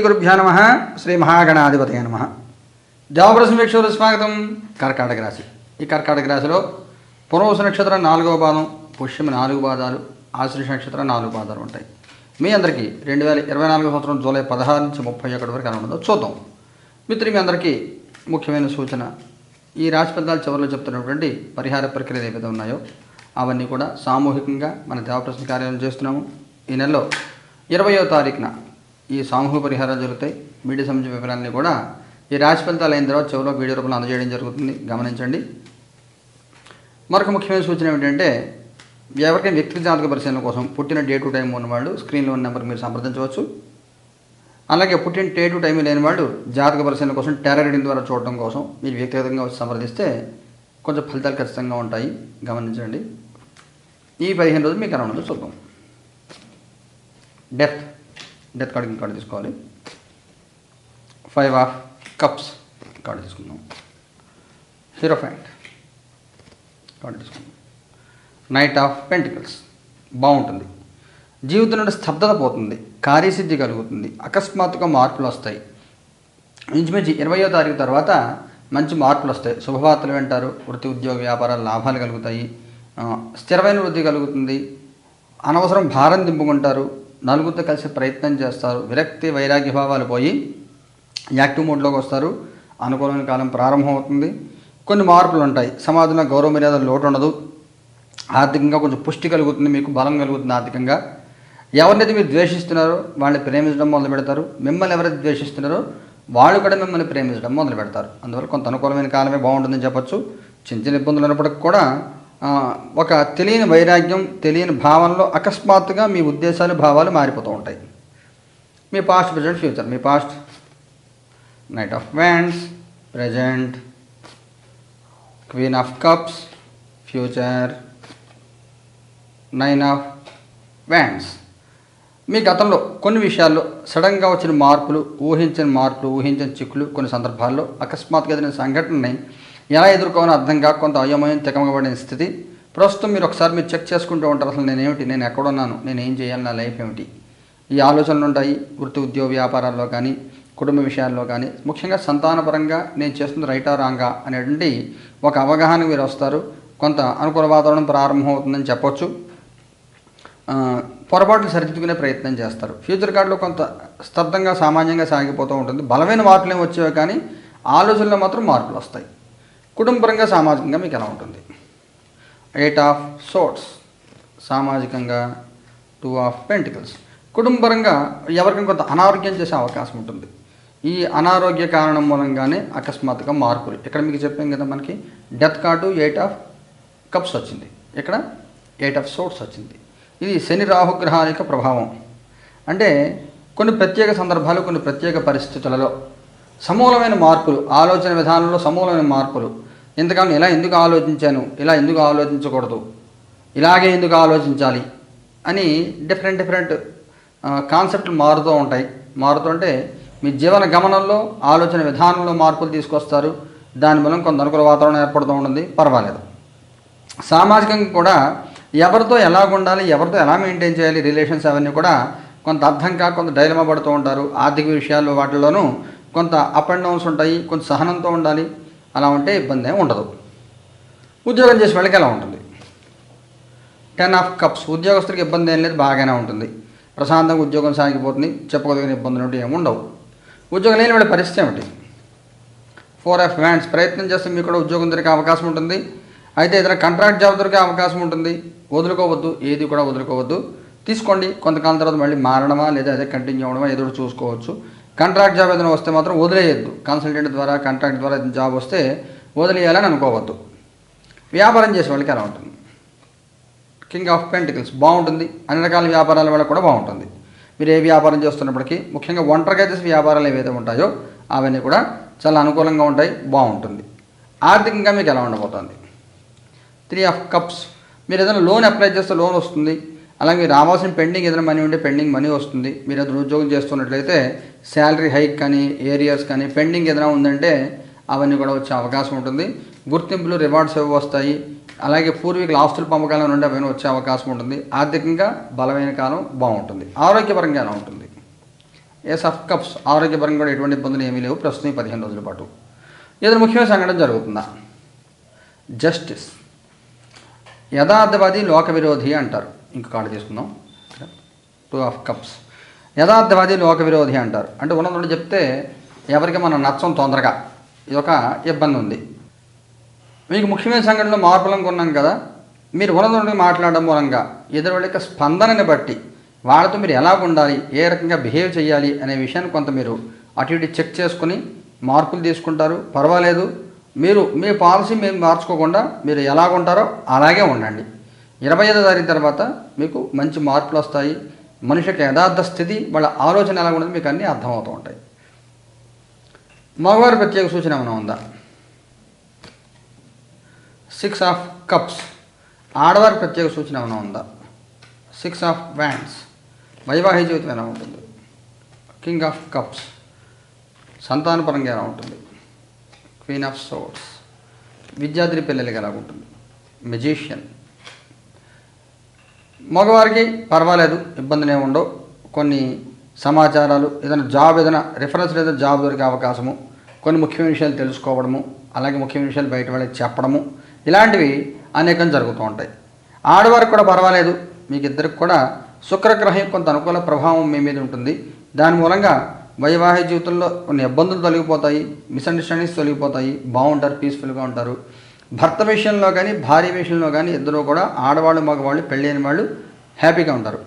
శ్రీగురుభ్యో శ్రీ నమ. శ్రీ మహాగణాధిపతయ నమ. దేవప్రసం వీక్షకులు స్వాగతం. కర్కాటక రాశి. ఈ కర్కాటక రాశిలో పునవస నక్షత్రం నాలుగవ పాదం పుష్యం నాలుగు పాదాలు ఆశ్లేష నక్షత్రం నాలుగు పాదాలు ఉంటాయి. మీ అందరికీ రెండు వేల ఇరవై నాలుగు సంవత్సరం జూలై పదహారు నుంచి ముప్పై ఒకటి వరకు ఎలా చూద్దాం. మిత్రులు మీ అందరికీ ముఖ్యమైన సూచన. ఈ రాశి ఫలితాలు చివరిలో చెప్తున్నటువంటి పరిహార ప్రక్రియలు ఏవైతే ఉన్నాయో అవన్నీ కూడా సామూహికంగా మన దేవప్రశ్న కార్యాలయం చేస్తున్నాము. ఈ నెలలో ఇరవయో తారీఖున ఈ సామూహిక పరిహారాలు జరుగుతాయి. మీడియా సంబంధించిన వివరాలన్నీ కూడా ఈ రాశి ఫలితాలు అయిన తర్వాత చివరిలో వీడియో రూపంలో అందజేయడం జరుగుతుంది. గమనించండి. మరొక ముఖ్యమైన సూచన ఏమిటంటే ఎవరికైనా వ్యక్తి జాతక పరిశీలన కోసం పుట్టిన డే టు టైం ఉన్నవాళ్ళు స్క్రీన్లో ఉన్న నెంబర్ మీరు సంప్రదించవచ్చు. అలాగే పుట్టిన డే టు టైం లేని వాళ్ళు జాతక పరిశీలన కోసం టెరర్ రీడింగ్ ద్వారా చూడడం కోసం మీరు వ్యక్తిగతంగా వచ్చి సంప్రదిస్తే కొంచెం ఫలితాలు ఖచ్చితంగా ఉంటాయి. గమనించండి. ఈ పదిహేను రోజులు మీకు ఎలా ఉండదో చూద్దాం డెత్. డెత్ కార్డు కార్డు తీసుకోవాలి. ఫైవ్ ఆఫ్ కప్స్ కార్డు తీసుకుందాం. హీరో ఫ్యాంట్ కార్డు తీసుకుందాం. Knight of pentacles. బాగుంటుంది. జీవితం నుండి స్తబ్దత పోతుంది. కార్యసిద్ధి కలుగుతుంది. అకస్మాత్తుగా మార్పులు వస్తాయి. ఇంచుమించు ఇరవయో తారీఖు తర్వాత మంచి మార్పులు వస్తాయి. శుభవార్తలు వింటారు. వృత్తి ఉద్యోగ వ్యాపారాలు లాభాలు కలుగుతాయి. స్థిరమైన వృద్ధి కలుగుతుంది. అనవసరం భారం దింపుకుంటారు. నలుగురితో కలిసి ప్రయత్నం చేస్తారు. విరక్తి వైరాగ్య భావాలు పోయి యాక్టివ్ మోడ్లోకి వస్తారు. అనుకూలమైన కాలం ప్రారంభమవుతుంది. కొన్ని మార్పులు ఉంటాయి. సమాజంలో గౌరవ మర్యాదలు లోటు ఉండదు ఆర్థికంగా కొంచెం పుష్టి కలుగుతుంది. మీకు బలం కలుగుతుంది ఆర్థికంగా. ఎవరినైతే మీరు ద్వేషిస్తున్నారో వాళ్ళని ప్రేమించడం మొదలు పెడతారు. మిమ్మల్ని ఎవరైతే ద్వేషిస్తున్నారో వాళ్ళు కూడా మిమ్మల్ని ప్రేమించడం మొదలు పెడతారు. అందువల్ల కొంత అనుకూలమైన కాలమే బాగుంటుందని చెప్పొచ్చు. చిన్న చిన్న ఇబ్బందులు ఉన్నప్పటికి కూడా ఒక తెలియని వైరాగ్యం తెలియని భావనలో అకస్మాత్తుగా మీ ఉద్దేశాలు భావాలు మారిపోతూ ఉంటాయి. మీ past present future me past knight of wands present queen of cups future nine of wands మీ గతంలో కొన్ని విషయాల్లో సడన్గా వచ్చిన మార్పులు ఊహించిన మార్పులు ఊహించిన చిక్కులు కొన్ని సందర్భాల్లో అకస్మాత్తుగా జరిగిన సంఘటనని ఎలా ఎదుర్కోవాలో అర్థం కాక కొంత అయోమయం తికమకబడిన స్థితి. ప్రస్తుతం మీరు ఒకసారి మీరు చెక్ చేసుకుంటూ ఉంటారు. అసలు నేనేమిటి? నేను ఎక్కడున్నాను? నేను ఏం చేయాలి? నా లైఫ్ ఏమిటి? ఈ ఆలోచనలు ఉంటాయి. వృత్తి ఉద్యోగ వ్యాపారాల్లో కానీ కుటుంబ విషయాల్లో కానీ. ముఖ్యంగా సంతానపరంగా నేను చేస్తుంది రైటా రాంగా అనేటువంటి ఒక అవగాహన మీరు వస్తారు. కొంత అనుకూల వాతావరణం ప్రారంభమవుతుందని చెప్పొచ్చు. పొరపాట్లు సరిదిద్దుకునే ప్రయత్నం చేస్తారు. ఫ్యూచర్ కార్డులో కొంత స్తబ్దంగా సామాన్యంగా సాగిపోతూ ఉంటుంది. బలమైన మార్పులు ఏమి వచ్చేవి కానీ ఆలోచనలో మాత్రం మార్పులు వస్తాయి. కుటుంబరంగా సామాజికంగా మీకు ఎలా ఉంటుంది? ఎయిట్ ఆఫ్ సోట్స్ సామాజికంగా టూ ఆఫ్ పెంటికల్స్ కుటుంబరంగా ఎవరికైనా కొంత అనారోగ్యం చేసే అవకాశం ఉంటుంది. ఈ అనారోగ్య కారణం మూలంగానే అకస్మాత్తుగా మార్పులు. ఇక్కడ మీకు చెప్పాం కదా మనకి death card eight of cups వచ్చింది. ఇక్కడ ఎయిట్ ఆఫ్ సోట్స్ వచ్చింది. ఇది శని రాహుగ్రహాల యొక్క ప్రభావం. అంటే కొన్ని ప్రత్యేక సందర్భాలు కొన్ని ప్రత్యేక పరిస్థితులలో సమూలమైన మార్పులు ఆలోచన విధానంలో సమూలమైన మార్పులు. ఇంతకాలం ఇలా ఎందుకు ఆలోచించాను? ఇలా ఎందుకు ఆలోచించకూడదు? ఇలాగే ఎందుకు ఆలోచించాలి? అని డిఫరెంట్ డిఫరెంట్ కాన్సెప్ట్లు మారుతూ ఉంటాయి. మారుతుంటే మీ జీవన గమనంలో ఆలోచన విధానంలో మార్పులు తీసుకొస్తారు. దాని మూలం కొంత అనుకూల వాతావరణం ఏర్పడుతూ ఉంటుంది. పర్వాలేదు. సామాజికంగా కూడా ఎవరితో ఎలా ఉండాలి ఎవరితో ఎలా మెయింటైన్ చేయాలి రిలేషన్స్ అవన్నీ కూడా కొంత అర్థం కాక కొంత డైలమా పడుతూ ఉంటారు. ఆర్థిక విషయాల్లో వాటిల్లోనూ కొంత అప్ అండ్ డౌన్స్ ఉంటాయి కొంత సహనంతో ఉండాలి. అలా ఉంటే ఇబ్బంది ఏమి ఉండదు. ఉద్యోగం చేసే వాళ్ళకి ఎలా ఉంటుంది? టెన్ ఆఫ్ కప్స్ ఉద్యోగస్తుడికి ఇబ్బంది ఏం లేదు బాగానే ఉంటుంది. ప్రశాంతంగా ఉద్యోగం సాగిపోతుంది చెప్పుకోదగిన ఇబ్బందులు ఉంటే ఏమి ఉండవు. ఉద్యోగం లేని వాళ్ళ పరిస్థితి ఏమిటి? ఫోర్ ఆఫ్ హ్యాండ్స్ ప్రయత్నం చేస్తే మీకు కూడా ఉద్యోగం దొరికే అవకాశం ఉంటుంది. అయితే ఏదైనా కాంట్రాక్ట్ జాబ్ దొరికే అవకాశం ఉంటుంది. వదులుకోవద్దు ఏది కూడా వదులుకోవద్దు. తీసుకోండి. కొంతకాలం తర్వాత మళ్ళీ మారడమా లేదా అదే కంటిన్యూ అవ్వడమా ఏదో చూసుకోవచ్చు. కాంట్రాక్ట్ జాబ్ ఏదైనా వస్తే మాత్రం వదిలేయద్దు. కన్సల్టెంట్ ద్వారా కాంట్రాక్ట్ ద్వారా జాబ్ వస్తే వదిలేయాలని అనుకోవద్దు. వ్యాపారం చేసే వాళ్ళకి ఎలా ఉంటుంది? కింగ్ ఆఫ్ పెంటికల్స్ బాగుంటుంది. అన్ని రకాల వ్యాపారాల వల్ల కూడా బాగుంటుంది. మీరు ఏ వ్యాపారం చేస్తున్నప్పటికీ ముఖ్యంగా ఒంటరిగా చేసే వ్యాపారాలు ఏవైతే ఉంటాయో అవన్నీ కూడా చాలా అనుకూలంగా ఉంటాయి బాగుంటుంది. ఆర్థికంగా మీకు ఎలా ఉండబోతుంది? త్రీ ఆఫ్ కప్స్ మీరు ఏదైనా లోన్ అప్లై చేస్తే లోన్ వస్తుంది. అలాగే రావాల్సిన పెండింగ్ ఏదైనా మనీ ఉంటే పెండింగ్ మనీ వస్తుంది. మీరు ఏదైనా ఉద్యోగం చేస్తున్నట్లయితే శాలరీ హైక్ కానీ ఏరియాస్ కానీ పెండింగ్ ఏదైనా ఉందంటే అవన్నీ కూడా వచ్చే అవకాశం ఉంటుంది. గుర్తింపులు రివార్డ్స్ ఏవో వస్తాయి. అలాగే పూర్వీకుల ఆస్తుల పంపకాల నుండి అవన్నీ వచ్చే అవకాశం ఉంటుంది. ఆర్థికంగా బలమైన కాలం బాగుంటుంది. ఆరోగ్యపరంగా ఎలా ఉంటుంది. ఎస్ ఆఫ్ కప్స్ ఆరోగ్యపరంగా కూడా ఎటువంటి ఇబ్బందులు ఏమీ లేవు. ప్రస్తుతం పదిహేను రోజుల పాటు. ఏదైనా ముఖ్యమైన సంఘటన జరుగుతుందా? జస్టిస్ యథార్థవాది లోక విరోధి అంటారు. ఇంకా కార్డు తీసుకుందాం. టూ ఆఫ్ కప్స్ యథార్థవాది లోక విరోధి అంటారు. అంటే ఉన్నదంటే చెప్తే ఎవరికి మనం నచ్చం తొందరగా ఇది ఒక ఇబ్బంది ఉంది. మీకు ముఖ్యమైన సంఘటనలో మార్పులను కొన్నాం కదా మీరు ఉన్నదంటే మాట్లాడడం మూలంగా ఎదురు యొక్క స్పందనని బట్టి వాళ్ళతో మీరు ఎలా ఉండాలి ఏ రకంగా బిహేవ్ చేయాలి అనే విషయాన్ని కొంత మీరు అటు ఇటు చెక్ చేసుకుని మార్పులు తీసుకుంటారు. పర్వాలేదు. మీరు మీ పాలసీ మేము మార్చుకోకుండా మీరు ఎలాగుంటారో ఉంటారో అలాగే ఉండండి. ఇరవై ఐదో తారీఖు తర్వాత మీకు మంచి మార్పులు వస్తాయి. మనిషికి యథార్థ స్థితి వాళ్ళ ఆలోచన ఎలా ఉండదు మీకు అన్నీ అర్థమవుతూ ఉంటాయి. మగవారి ప్రత్యేక సూచన ఏమైనా ఉందా? సిక్స్ ఆఫ్ కప్స్ ఆడవారి ప్రత్యేక సూచన ఏమైనా ఉందా? సిక్స్ ఆఫ్ వ్యాండ్స్ వైవాహిక జీవితం ఎలా ఉంటుంది? కింగ్ ఆఫ్ కప్స్ సంతానపరంగా ఎలా ఉంటుంది? క్వీన్ ఆఫ్ సోర్స్ విద్యార్థి పిల్లలకి ఎలా ఉంటుంది? మెజీషియన్ మగవారికి పర్వాలేదు ఇబ్బందులు ఏమి ఉండవు. కొన్ని సమాచారాలు ఏదైనా జాబ్ ఏదైనా రిఫరెన్స్ లేదా జాబ్ దొరికే అవకాశము కొన్ని ముఖ్యమైన విషయాలు తెలుసుకోవడము అలాగే ముఖ్యమైన విషయాలు బయట వాళ్ళకి చెప్పడము ఇలాంటివి అనేకం జరుగుతూ ఉంటాయి. ఆడవారికి కూడా పర్వాలేదు మీకు ఇద్దరికి కూడా శుక్రగ్రహం కొంత అనుకూల ప్రభావం మీ మీద ఉంటుంది. దాని మూలంగా వైవాహిక జీవితంలో కొన్ని ఇబ్బందులు తొలగిపోతాయి మిస్అండర్స్టాండింగ్స్ తొలగిపోతాయి బాగుంటారు పీస్ఫుల్గా ఉంటారు. భర్త విషయంలో కానీ భార్య విషయంలో కానీ ఇద్దరు కూడా ఆడవాళ్ళు మగవాళ్ళు పెళ్ళైన వాళ్ళు హ్యాపీగా ఉంటారు.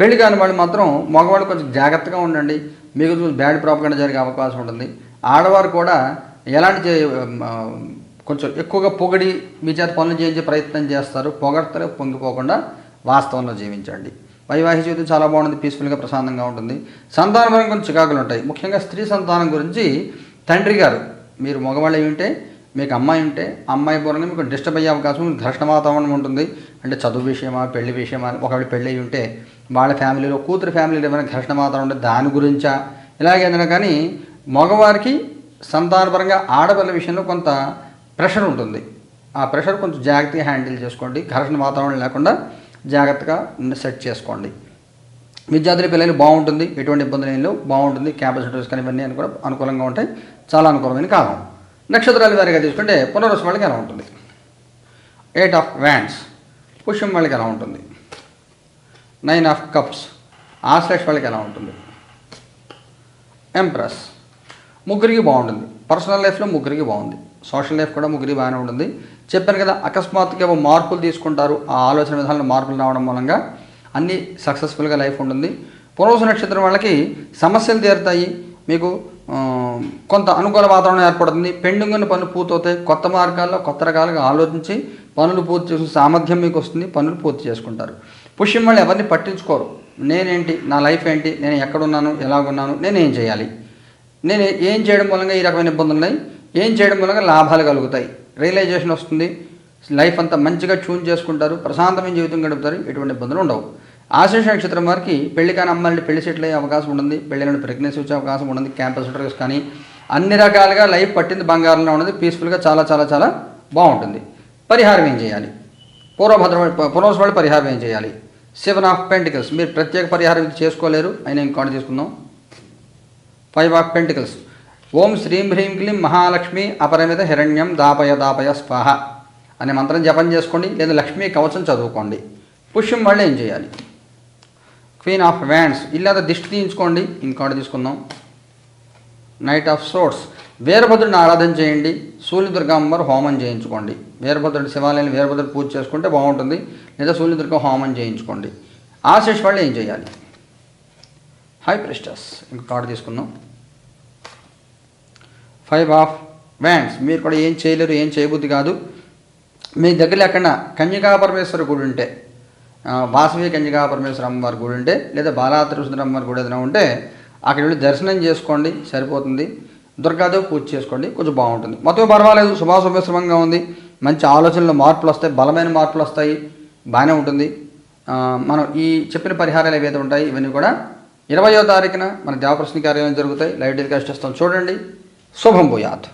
పెళ్ళి కాని వాళ్ళు మాత్రం మగవాళ్ళు కొంచెం జాగ్రత్తగా ఉండండి. మీకు బ్యాడ్ ప్రాపగండ జరిగే అవకాశం ఉంటుంది. ఆడవారు కూడా ఎలాంటి కొంచెం ఎక్కువగా పొగడి మీ చేత పనులు చేయించే ప్రయత్నం చేస్తారు. పొగడతలు పొంగిపోకుండా వాస్తవంలో జీవించండి. వైవాహిక జీవితం చాలా బాగుంటుంది. పీస్ఫుల్గా ప్రశాంతంగా ఉంటుంది. సంతానపరంగా కొంచెం చికాకులు ఉంటాయి. ముఖ్యంగా స్త్రీ సంతానం గురించి తండ్రి గారు మీరు మగవాళ్ళు అయి మీకు అమ్మాయి ఉంటే అమ్మాయి పూర్వంగా మీకు డిస్టర్బ్ అయ్యే అవకాశం ఉంది. ఘర్షణ వాతావరణం ఉంటుంది. అంటే చదువు విషయమా పెళ్ళి విషయమా ఒకవేళ పెళ్ళి అయి ఉంటే వాళ్ళ ఫ్యామిలీలో కూతురు ఫ్యామిలీలో ఏమైనా ఘర్షణ వాతావరణం ఉంటే దాని గురించా? ఇలాగేదైనా కానీ మగవారికి సంతానపరంగా ఆడపిల్ల విషయంలో కొంత ప్రెషర్ ఉంటుంది. ఆ ప్రెషర్ కొంచెం జాగ్రత్తగా హ్యాండిల్ చేసుకోండి. ఘర్షణ వాతావరణం లేకుండా జాగ్రత్తగా సెట్ చేసుకోండి. విద్యార్థుల పిల్లలు బాగుంటుంది. ఎటువంటి ఇబ్బందులు ఏం బాగుంటుంది. క్యాపాసిటీస్ కానీ ఇవన్నీ అని కూడా అనుకూలంగా ఉంటాయి. చాలా అనుకూలమైన కాలం. నక్షత్రాలు వారిగా తీసుకుంటే పునర్వసం వాళ్ళకి ఎలా ఉంటుంది? ఎయిట్ ఆఫ్ వ్యాండ్స్ పుష్యం వాళ్ళకి ఎలా ఉంటుంది? నైన్ ఆఫ్ కప్స్ ఆశ్లేష్ వాళ్ళకి ఎలా ఉంటుంది? ఎంప్రెస్ ముగ్గురికి బాగుంటుంది. పర్సనల్ లైఫ్లో ముగ్గురికి బాగుంది. సోషల్ లైఫ్ కూడా ముగ్గురికి బాగానే ఉంటుంది. చెప్పాను కదా అకస్మాత్తుగా ఏవో మార్పులు తీసుకుంటారు. ఆ ఆలోచన విధానంలో మార్పులు రావడం మూలంగా అన్నీ సక్సెస్ఫుల్గా లైఫ్ ఉంటుంది. పునరుస నక్షత్రం వాళ్ళకి సమస్యలు తీరుతాయి. మీకు కొంత అనుకూల వాతావరణం ఏర్పడుతుంది. పెండింగ్ ఉన్న పనులు పూర్తవుతాయి. కొత్త మార్గాల్లో కొత్త రకాలుగా ఆలోచించి పనులు పూర్తి చేసుకునే సామర్థ్యం మీకు వస్తుంది. పనులు పూర్తి చేసుకుంటారు. పుష్యం వాళ్ళు ఎవరిని పట్టించుకోరు. నేనేంటి? నా లైఫ్ ఏంటి? నేను ఎక్కడున్నాను? ఎలాగున్నాను? నేను ఏం చేయాలి? నేను ఏం చేయడం మూలంగా ఈ రకమైన ఇబ్బందులు ఉన్నాయి? ఏం చేయడం మూలంగా లాభాలు కలుగుతాయి? రియలైజేషన్ వస్తుంది. లైఫ్ అంతా మంచిగా ట్యూన్ చేసుకుంటారు. ప్రశాంతమైన జీవితం గడుపుతారు. ఎటువంటి ఇబ్బందులు ఉండవు. ఆశీష నక్షత్రం వారికి పెళ్ళి కాని అమ్మాయిని పెళ్ళి సెటిల్ అయ్యే అవకాశం ఉంటుంది. పెళ్ళిన ప్రెగ్నెన్సీ వచ్చే అవకాశం ఉంటుంది. క్యాంపస్ ఇంటర్వ్యూస్ కానీ అన్ని రకాలుగా లైఫ్ పట్టింది బంగారంలో ఉన్నది. పీస్ఫుల్గా చాలా చాలా చాలా బాగుంటుంది. పరిహారం ఏం చేయాలి? పూర్వభద్ర పూర్వస్ వాళ్ళు పరిహారం ఏం చేయాలి? సెవెన్ ఆఫ్ పెంటికల్స్ మీరు ప్రత్యేక పరిహారం చేసుకోలేరు. అయినా ఇంకోటి తీసుకుందాం. ఫైవ్ ఆఫ్ పెంటికల్స్ ఓం శ్రీం హ్రీం క్లీం మహాలక్ష్మి అపరిమిత హిరణ్యం దాపయ దాపయ స్వాహ అనే మంత్రం జపం చేసుకోండి. లేదా లక్ష్మీ కవచం చదువుకోండి. పుష్యం వాళ్ళు ఏం చేయాలి? క్వీన్ ఆఫ్ వ్యాండ్స్ ఇల్లాద దిష్టి తీయించుకోండి. ఇంకోటి తీసుకుందాం. నైట్ ఆఫ్ సోర్స్ వీరభద్రుడిని ఆరాధన చేయండి. సూర్యదుర్గాంబర్ హోమం చేయించుకోండి. వీరభద్రుడి శివాలయాన్ని వీరభద్రుడు పూజ చేసుకుంటే బాగుంటుంది. లేదా సూర్యదుర్గ హోమం చేయించుకోండి. ఆశీష్ వాళ్ళు ఏం చేయాలి? హై ప్రెస్టస్ ఇంకో కార్డు తీసుకుందాం. ఫైవ్ ఆఫ్ వ్యాండ్స్ మీరు కూడా ఏం చేయలేరు ఏం చేయబుద్ధి కాదు. మీ దగ్గర ఎక్కడ కన్యకా పరమేశ్వర గుడి ఉంటే వాసవి కన్యకా పరమేశ్వర అమ్మవారి గుడి ఉంటే లేదా బాలాత్రిసుందర అమ్మవారి గుడి ఏదైనా ఉంటే అక్కడ వెళ్ళి దర్శనం చేసుకోండి సరిపోతుంది. దుర్గాదేవి పూజ చేసుకోండి కొంచెం బాగుంటుంది. మొత్తం పర్వాలేదు శుభాశుభశ్రమంగా ఉంది. మంచి ఆలోచనలు మార్పులు వస్తాయి బలమైన మార్పులు వస్తాయి బాగానే ఉంటుంది. మనం ఈ చెప్పిన పరిహారాలు ఏవైతే ఉంటాయి ఇవన్నీ కూడా ఇరవయో తారీఖున మన దేవప్రశ్న కార్యాలయం జరుగుతాయి. లైవ్ టెలికాస్ట్ చేస్తాం. చూడండి. శుభం భూయాత్.